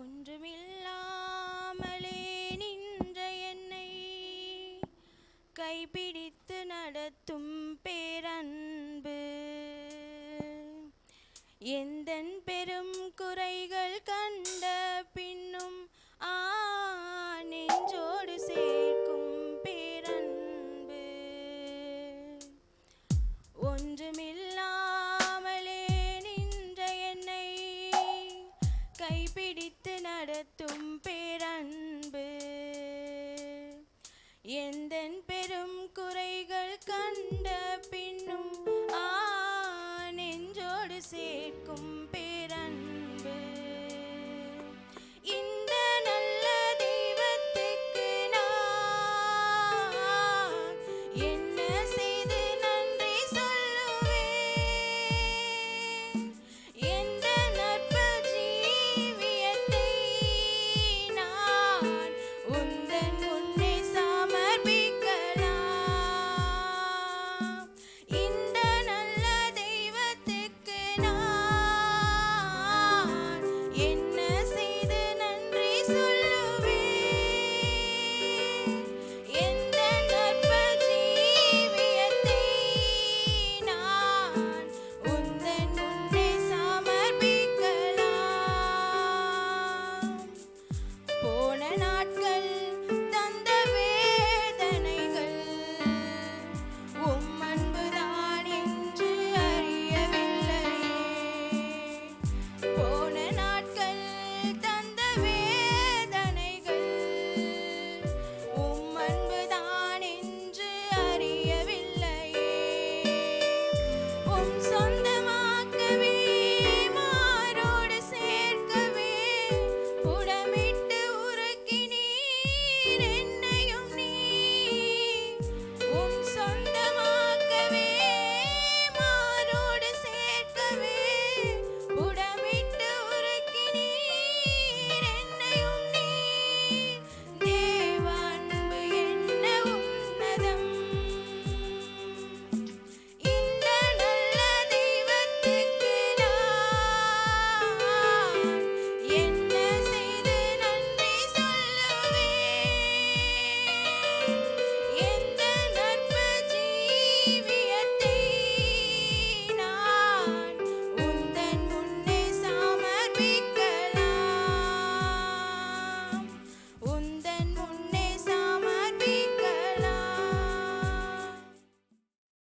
ஒன்றுமில்லாமலே நின்ற என்னை கைப்பிடித்து நடத்தும் பேரன்பு. எந்த கண்ட பின்னும் ஆ நெஞ்சோடு சேர்க்கும்